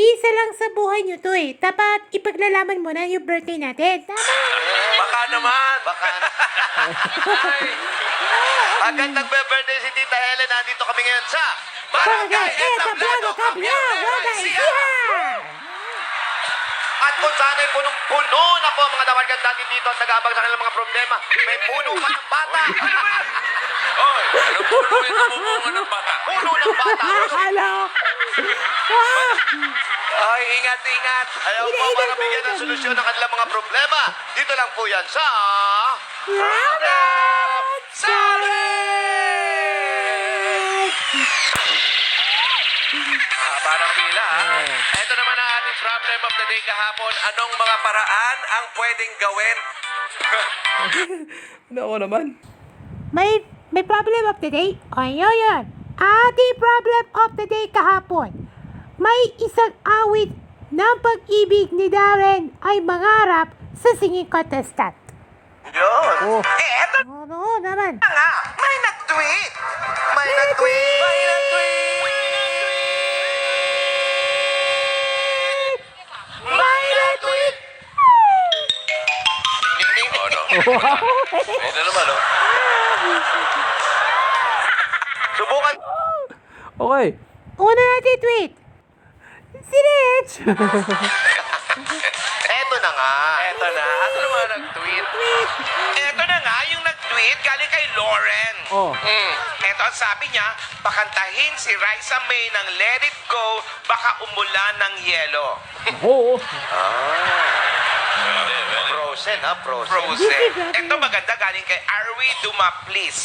Misa lang sa buhay nyo to eh. Dapat ipaglalaman mo na yung birthday natin. Tama. Baka naman. Baka Agad nagbe-birthday si Tita Helen. Nandito kami ngayon sa Barangay Etablado Cabral, Wada Ecija! At kung saan ay punong-puno na po ang mga dawargan natin dito at nag-aabang sa kanilang mga problema. May puno pa ng bata. Oy, ano puno yung nabumunga ng bata? Puno ng bata. Hello! Ah! Ay, ingat, ingat. Ayaw po para bigyan ng solusyon ng kanilang mga problema. Dito lang po yan sa... Rabbit Ah, parang pila, ha? Ito naman ang ating problem of the day kahapon. Anong mga paraan ang pwedeng gawin? Nako naman. May, may problem of the day? O yun yun. Ating problem of the day kahapon. May isang awit ng pag-ibig ni Darren ay mangarap sa singing contestant. Yun. Oh. Eh, eto Ano naman? na nga. May nag-tweet. May nag-tweet. May nag-tweet. May retweet! Ding, ding, ding. Oh, no. Ito naman, oh. Subukan. Okay. Una natin tweet. Si Rich! Eto na nga. Eto na. Ano naman nag-tweet? Eto na nga, yung nag-tweet galing kay Lauren. Oh. Mm. Eto ang sabi niya, pakantahin si Raisa May ng Let It Go, baka umulan ng yelo. Oo. Frozen ha, frozen. Frozen. Eto maganda galing kay Arwi Dumaplis.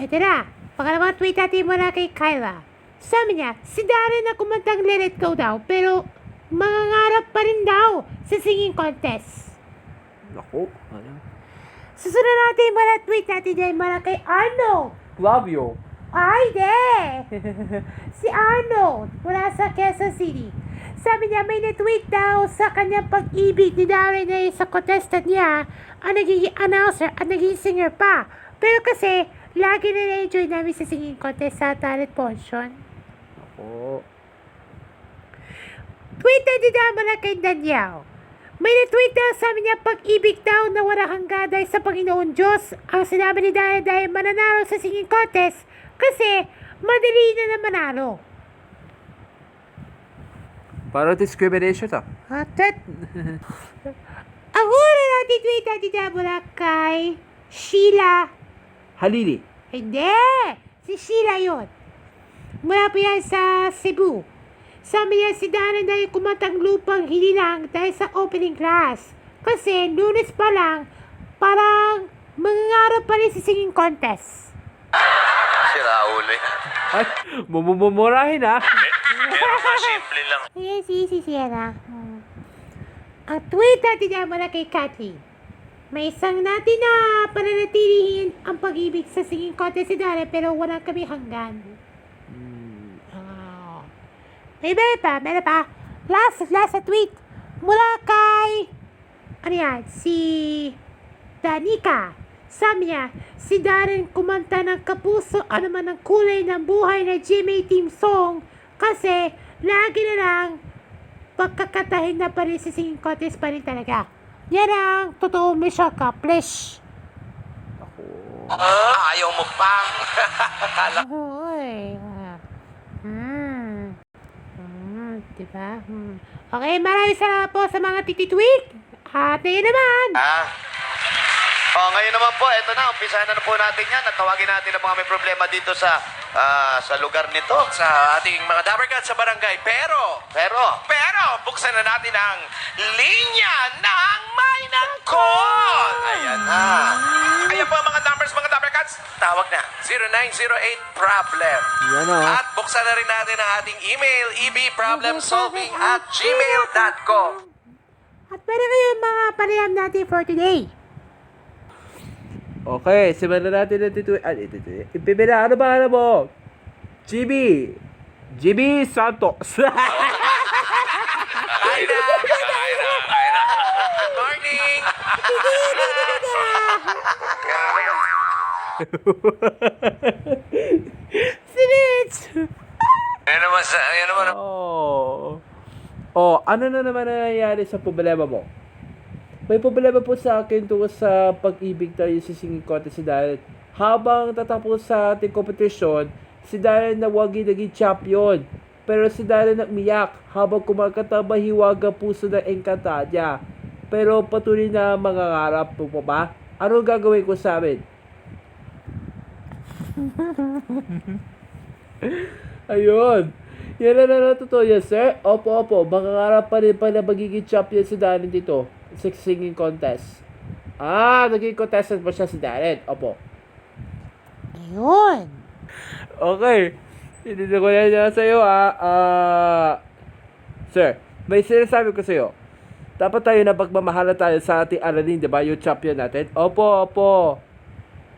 Ito na. Pangalawang tweet natin mula kay Kyla. Sabi niya, si Darren na kumantang Let It Go daw, pero mangangarap pa rin daw sa singing contest. Nako. Ano? Susunod natin mula tweet natin dahil mula kay Arnold. Flavio. Ay, de! si Arnold mula sa Quezon City. Sabi niya may na-tweet daw sa kanyang pag-ibig ni Darren na sa contestant niya ang nagiging announcer at naging singer pa. Pero kasi, lagi na na-enjoy namin sa singing contest sa talent portion. Nako. Tweet na din mula kay Daniel. May na-tweet daw sabi niya pag-ibig daw na wala hangga dahil sa Panginoon Diyos ang sinabi ni Darren dahil mananalo sa singing contest kasi madali na na manalo. Para discrimination to. Atat. Ang una natin tweet natin na mula kay Sheila. Halili. Hindi! Si Sheila yun. Mula po yan sa Cebu. Sabi niya si Darren dahil kumatang lupang hinilang dahil sa opening class. Kasi lunes pa lang, parang mangangarap pa rin sa singing contest. Si Raul eh. Ay, mumumurahin ha. Pero simple lang. Yes, easy Sienna. Hmm. Ang tweet natin niya mula kay Kathleen. May isang natin na pananatilihin ang pag-ibig sa singing contest si Darren pero wala kami hanggan. Oh. May meron pa, meron pa. Last, last tweet. Mula kay, ano yan, si Danica. Sabi niya, si Darren kumanta ng kapuso ano man ang kulay ng buhay na GMA team song kasi lagi na lang pagkakatahin na pa rin si singing contest pa rin talaga. Yan ang totoo mission accomplished. Ah, ayaw mo pa. Kala Hoy. Hmm. Hmm, diba? Hmm. Okay, maraming salamat po sa mga tititweet. At ngayon naman, Ah. Oh, ngayon naman po, eto na, umpisahan na, na po natin yan. At tawagin natin ang mga may problema dito sa ah, sa lugar nito. sa ating mga Dabarkad sa barangay. Pero, Pero, pero, buksan na natin ang linya ng may nagkon. ayan na. Ayan po ang mga numbers, mga Dabarkads. Tawag na, 0908-PROBLEM. Yan o. At buksan na rin natin ang ating email, ebproblemsolving at gmail.com. at pwede kayo mga panayam natin for today. Okay, simulan natin ang tituwi. Ah, ito, ito. Ipipila, ano ba, ano mo? GB. GB Santos. Kain na! Kain na! Kain na! Good morning! Si Rich! Yan naman sa, yan naman. Oh. Oh, ano na naman nangyayari sa problema mo? May problema po sa akin tungkol sa pag-ibig tayo sa singing contest si Darren. Habang tatapos sa ating competition, si Darren nawagi naging champion. Pero si Darren nagmiyak habang kumakanta mahiwaga puso ng engkanta niya. Pero patuloy na mangangarap po pa ba? Anong gagawin ko sa amin? Ayun. Yan na na yan, sir. Opo, opo. Mangangarap pa rin pa na magiging champion si Darren dito sa singing contest. Ah, naging contestant pa siya si Darren. Opo. Ayun. Okay. Hindi na ko yan sa'yo, ah. Ah, sir, may sinasabi ko sa'yo. Dapat tayo na pagmamahala tayo sa ating alanin, di ba? Yung champion natin. Opo, opo.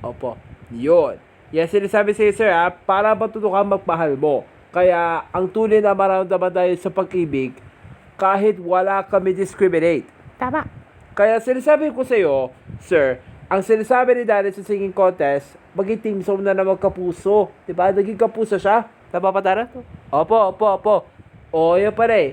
Opo. Yun. Yan sinasabi sa'yo, sir, ah. Para matutukan magmahal mo. Kaya, ang tunay na maramdaman tayo sa pag-ibig, kahit wala kami discriminate. Tama. Kaya sinasabi ko sa iyo, sir, ang sinasabi ni Darren sa singing contest, maging team song na naman kapuso. Di ba? Naging kapuso siya. Tama? Opo, opo, opo. O, yan pa rin.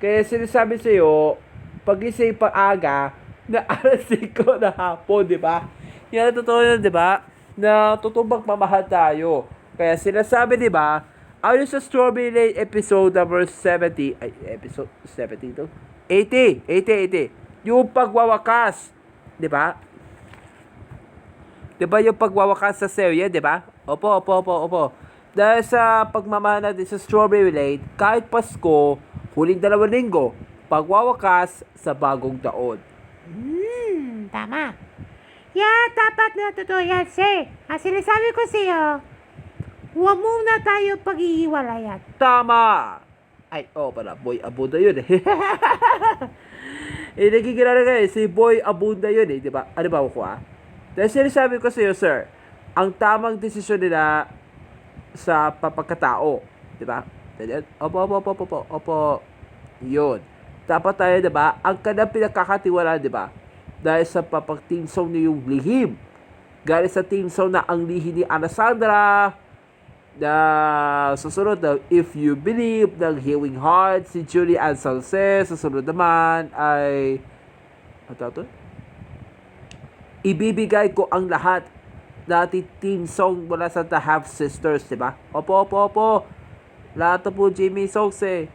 Kaya sinasabi sa iyo, pagising pang aga, na alas 5 na hapon, di ba? Yan ang totoo yun, di ba? Na totoo magmamahal tayo. Kaya sinasabi, di ba, ayon sa Strawberry Lane episode number 70, ay, episode 70 to? 80, 80, 80. Yung pagwawakas, di ba? Di ba yung pagwawakas sa serye, di ba? Opo, opo, opo, opo. Dahil sa pagmamahal natin sa Strawberry Lane, kahit Pasko, huling dalawang linggo, pagwawakas sa bagong taon. Hmm, tama. Yeah, dapat na totoo yan, sir. Ang sinasabi ko sa'yo, huwag muna tayo pag-iiwalayan. Tama! Ay, oh, pala, Boy Abunda yun eh. eh, nagkikilala kayo, si Boy Abunda yun eh, di ba? Ano ba ako ah? Dahil sinasabi ko sa iyo, sir, ang tamang desisyon nila sa papagkatao, di ba? Opo, opo, opo, opo, opo. Yun. Dapat tayo, di ba? Ang kanang pinagkakatiwala, di ba? Dahil sa papag-team song niyo yung lihim. Galing sa song na ang lihi ni Anasandra, na susunod na If You Believe ng Healing Heart, si Julie Ann Salce, susunod naman ay ano to? Ibibigay ko ang lahat dati team song mula sa The Half Sisters, di ba? Opo, opo, opo. Lahat na po Jimmy songs eh.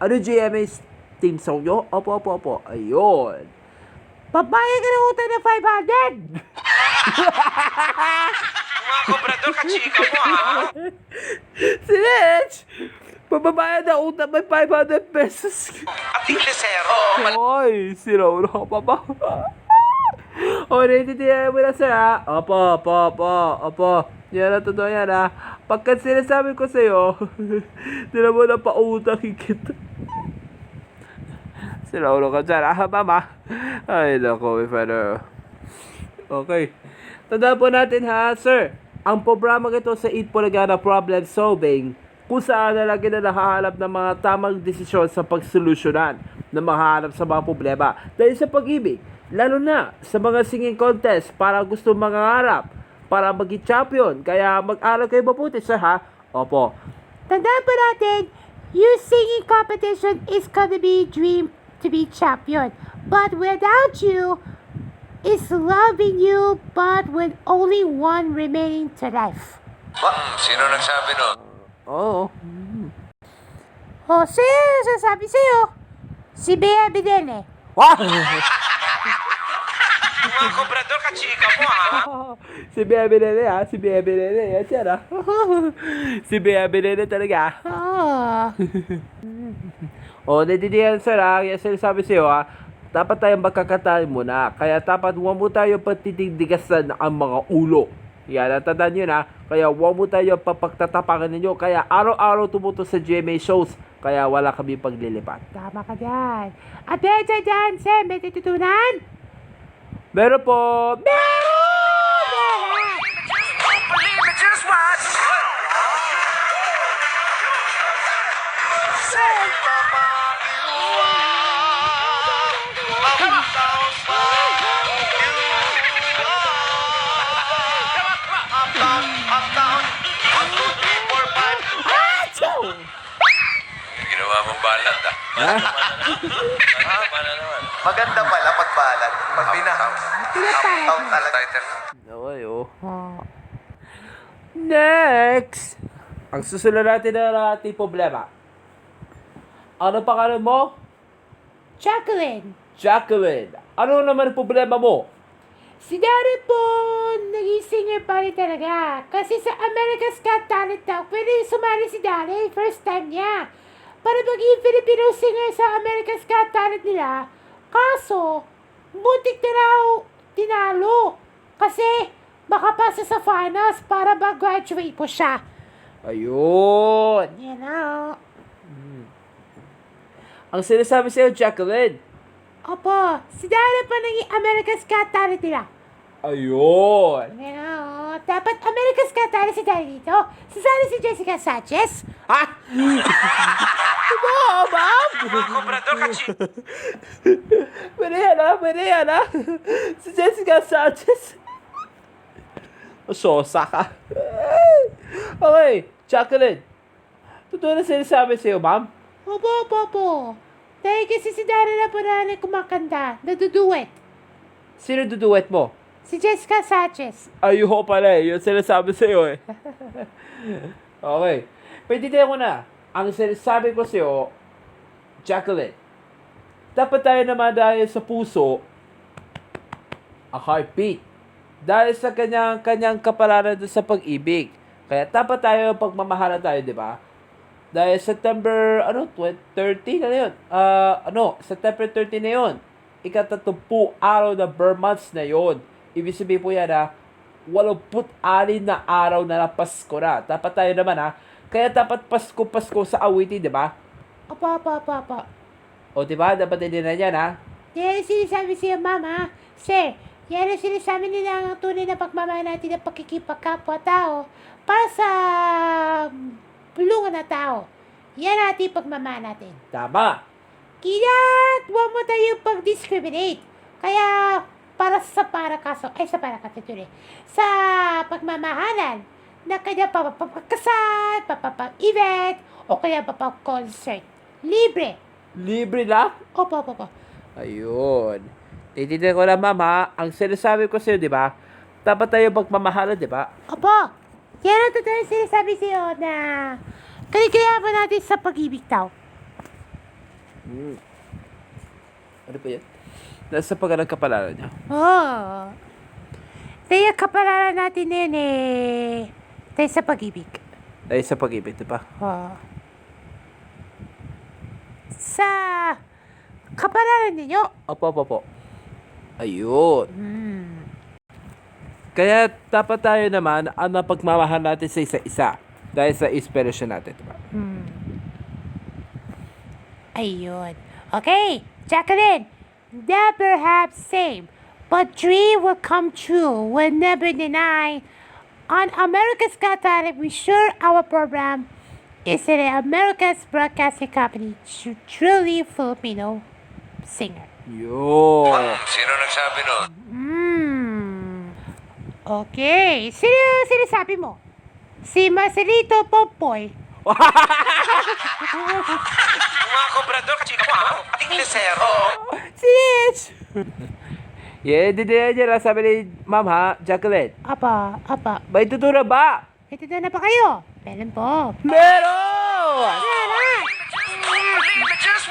Ano GMA's team song nyo? Opo, opo, opo. Ayun. Babayag ka ng utang ng 500! Mga kobrador, kachika mo ha. Si Rich! Pababayad na utang may 500 pesos. At inglesero. Oy, si Laura pa ba? o, naiintindihan mo na sir ha? Opo, opo, opo, opo. Yan ang totoo yan ha. Pagka sinasabi ko sa'yo, di na mo na pautang kita. si Laura ka dyan ha, mama? Ay, nako, my father. Okay. Tandaan po natin ha, sir. Ang programa ito sa Eat Polagana Problem Solving kung saan na lagi na nakahanap ng mga tamang desisyon sa pagsolusyonan na mahanap sa mga problema. Dahil sa pag-ibig, lalo na sa mga singing contest para gusto mangangarap, para maging champion. Kaya mag-aral kayo mabuti, sir ha? Opo. Tandaan po natin, your singing competition is gonna be dream to be champion. But without you, is loving you, but with only one remaining to life. Hmm, sino nagsabi nun? Oo. Oh, sino sasabi sa'yo? Si Bea Bidene. Wow! Mga kobrador, kachika mo ha. si Bea Benene ha? Si Bea Benene. Yan siya ha? si Bea Benene talaga ha? Oh. O, nadidiyan sir ha? Yan sinasabi sa'yo ha? Dapat tayong magkakatahan muna. Kaya dapat huwag mo tayo patitigdigasan ang mga ulo. Yan, natandaan nyo na. Kaya huwag mo tayo papagtatapakan ninyo. Kaya araw-araw tumuto sa GMA shows. Kaya wala kami paglilipat. Tama ka dyan. At dahil dyan dyan, Sam, may tututunan? Meron po. Believe Ha? Mana naman. Maganda pala pag balat. Pag binahaw. Mo. talaga. Title. Okay, oh. Next! Ang susunod natin na ating problema. Ano pangalan mo? Jacqueline. Jacqueline. Ano naman ang problema mo? Si Darren po, naging singer pa rin talaga. Kasi sa America's Got Talent daw, pwede sumali si Darren, first time niya. Para maging Filipino singer sa America's Got Talent nila. Kaso, butik na raw tinalo. Kasi, makapasa sa finals para mag-graduate po siya. Ayun. You know. Ang sinasabi sa'yo, Jacqueline. Opo, si Darren pa naging America's Got Talent nila. Ayun. You know, dapat America's Got Talent si Darren dito. Sasali si Jessica Sanchez. Ha? Diba, ma'am? Mga kobrador kachi. Pwede yan, ha? Pwede yan, ha? Si Jessica Sanchez. Sosa ka. okay, Jacqueline. Totoo na sinasabi sa'yo, ma'am? Opo, opo, opo. Dahil kasi si Darren na na kumakanta, naduduet. Sino duduet mo? Si Jessica Sanchez. Ayoko pala eh. Yung sinasabi sa'yo eh. okay. Pwede ko na. Ang sinasabi ko sa'yo, Jacqueline, dapat tayo naman dahil sa puso, a heartbeat. Dahil sa kanyang, kanyang kapalaran sa pag-ibig. Kaya dapat tayo pagmamahalan tayo, di ba? Dahil September, ano, 20, 30 na yun. Ah, ano, September 30 na yun. Ikatatumpu araw na Burr months na yun. Ibig sabihin po yan ha, 86 na araw na na Pasko na. Dapat tayo naman ha. Kaya dapat Pasko-Pasko sa awitin, di ba? Opo, opo, opo, opo. O di ba? Dapat din na yan ha. Yan ang sinasabi siya, mama. Sir, yan ang sinasabi nila ang tunay na pagmamahal natin ng pakikipagkapwa-tao para sa bulungan na tao. Yan ating pagmamahal natin. Tama. Kaya, huwag mo tayong pag-discriminate. Kaya, para sa para kaso, ay sa para kaso sa pagmamahalan na kanya papapagkasal, papapag-event, o kaya papag-concert. Libre. Libre lang? Opo, opo, opo. Ayun. Titignan ko lang, mama. Ang sinasabi ko sa'yo, di ba? Dapat tayo magmamahalan, di ba? Opo. Yan ang totoo yung sinasabi sa'yo na kaligaya pa natin sa pag-ibig tao. Hmm. Ano pa yan? Nasa pag kapalaran niya. Oo. Kaya kapalaran natin na yun eh. Tayo sa pag-ibig. Dahil sa pag-ibig, di ba? Oo. Sa kapalaran ninyo. Opo, opo, opo. Ayun. Hmm. Kaya dapat tayo naman ang napagmamahal natin sa isa-isa. Dahil sa inspiration natin, di ba? Hmm. Ayun. Okay, Jacqueline. Never have same, but dream will come true. Will never deny. On America's Got Talent, we sure our program is an America's Broadcasting Company, tr- truly Filipino singer. Yun. Sino nagsabi nun? Hmm. Okay. Sino sinasabi mo? Si Marcelito Pompoy. Mga kobrador kachi ka mo ha? Ating lesero. Sis! yeah, di din yan ang sabi ni ma'am ha, Jacqueline. Apa, apa. May tuturo ba? Ito na pa kayo. Meron po. Meron! Meron! Just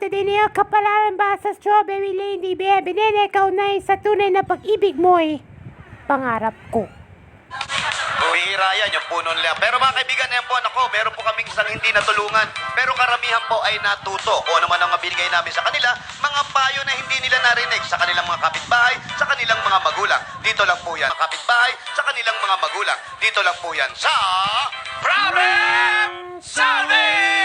problem of the day niyo, kapalaran ba sa strawberry lady, be, binene ikaw na sa tunay na pag-ibig mo'y pangarap ko. Bihira yan, yung puno nila. Pero mga kaibigan, yan po, ako, meron po kaming isang hindi natulungan. Pero karamihan po ay natuto. Kung ano man ang mabinigay namin sa kanila, mga payo na hindi nila narinig sa kanilang mga kapitbahay, sa kanilang mga magulang. Dito lang po yan. Mga kapitbahay, sa kanilang mga magulang. Dito lang po yan sa... Problem solving!